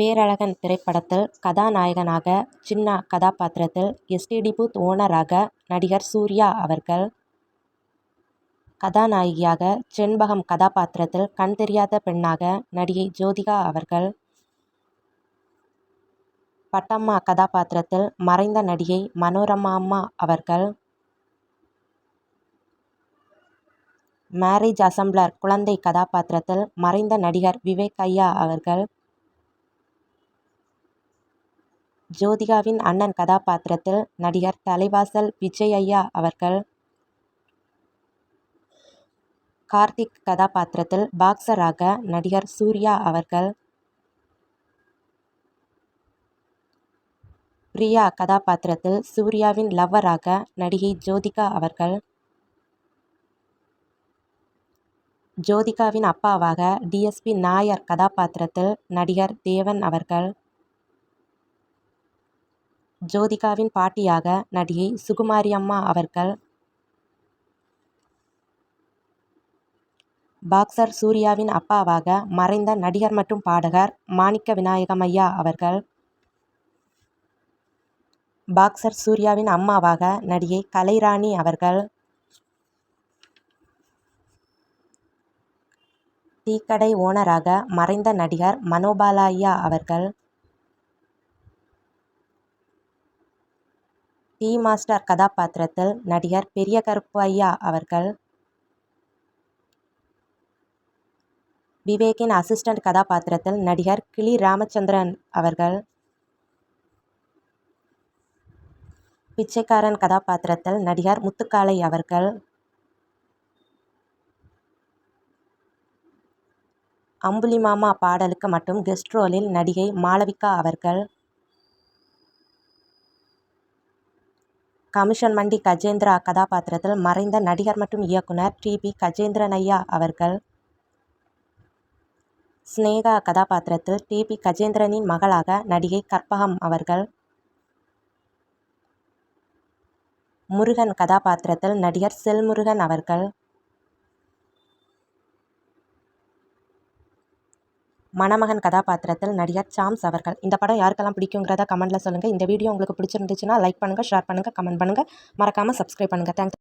பேரழகன் திரைப்படத்தில் கதாநாயகனாக சின்னா கதாபாத்திரத்தில் எஸ்டிடி பூத் ஓனராக நடிகர் சூர்யா அவர்கள். கதாநாயகியாக செண்பகம் கதாபாத்திரத்தில் கண் தெரியாத பெண்ணாக நடிகை ஜோதிகா அவர்கள். பட்டம்மா கதாபாத்திரத்தில் மறைந்த நடிகை மனோரமா அம்மா அவர்கள். மேரேஜ் அசம்பிளர் குழந்தை கதாபாத்திரத்தில் மறைந்த நடிகர் விவேக் ஐயா அவர்கள். ஜோதிகாவின் அண்ணன் கதாபாத்திரத்தில் நடிகர் தலைவாசல் விஜய் ஐயா அவர்கள். கார்த்திக் கதாபாத்திரத்தில் பாக்ஸராக நடிகர் சூர்யா அவர்கள். பிரியா கதாபாத்திரத்தில் சூர்யாவின் லவ்வராக நடிகை ஜோதிகா அவர்கள். ஜோதிகாவின் அப்பாவாக டிஎஸ்பி நாயர் கதாபாத்திரத்தில் நடிகர் தேவன் அவர்கள். ஜோதிகாவின் பாட்டியாக நடிகை சுகுமாரி அம்மா அவர்கள் பாக்ஸர் சூர்யாவின் அப்பாவாக மறைந்த நடிகர் மற்றும் பாடகர் மாணிக்க விநாயகம் ஐயா அவர்கள் பாக்ஸர் சூர்யாவின் அம்மாவாக நடிகை கலைராணி அவர்கள் டீக்கடை ஓனராக மறைந்த நடிகர் மனோபாலா ஐயா அவர்கள் டி மாஸ்டர் கதாபாத்திரத்தில் நடிகர் பெரிய கருப்பு ஐயா அவர்கள் விவேக்கின் அசிஸ்டன்ட் கதாபாத்திரத்தில் நடிகர் கிளி ராமச்சந்திரன் அவர்கள் பிச்சைக்காரன் கதாபாத்திரத்தில் நடிகர் முத்துக்காளை அவர்கள் அம்புலி மாமா பாடலுக்கு மட்டும் கெஸ்ட் ரோலில் நடிகை மாளவிகா அவர்கள் கமிஷன் மண்டி கஜேந்திரா கதாபாத்திரத்தில் மறைந்த நடிகர் மற்றும் இயக்குனர் டி பி கஜேந்திரன் ஐயா அவர்கள். ஸ்னேகா கதாபாத்திரத்தில் டி பி கஜேந்திரனின் மகளாக நடிகை கற்பகம் அவர்கள். முருகன் கதாபாத்திரத்தில் நடிகர் செல்முருகன் அவர்கள். மணமகன் கதாபாத்திரத்தில் நடிகர் சாம்ஸ் அவர்கள். இந்த படம் யாருக்கெல்லாம் பிடிக்குங்கிறத கமெண்ட்டில் சொல்லுங்கள் இந்த வீடியோ உங்களுக்கு பிடிச்சிருந்துச்சுன்னா லைக் பண்ணுங்கள் ஷேர் பண்ணுங்கள் கமெண்ட் பண்ணுங்கள் மறக்காமல் சப்ஸ்கிரைப் பண்ணுங்கள் தேங்க்ஸ்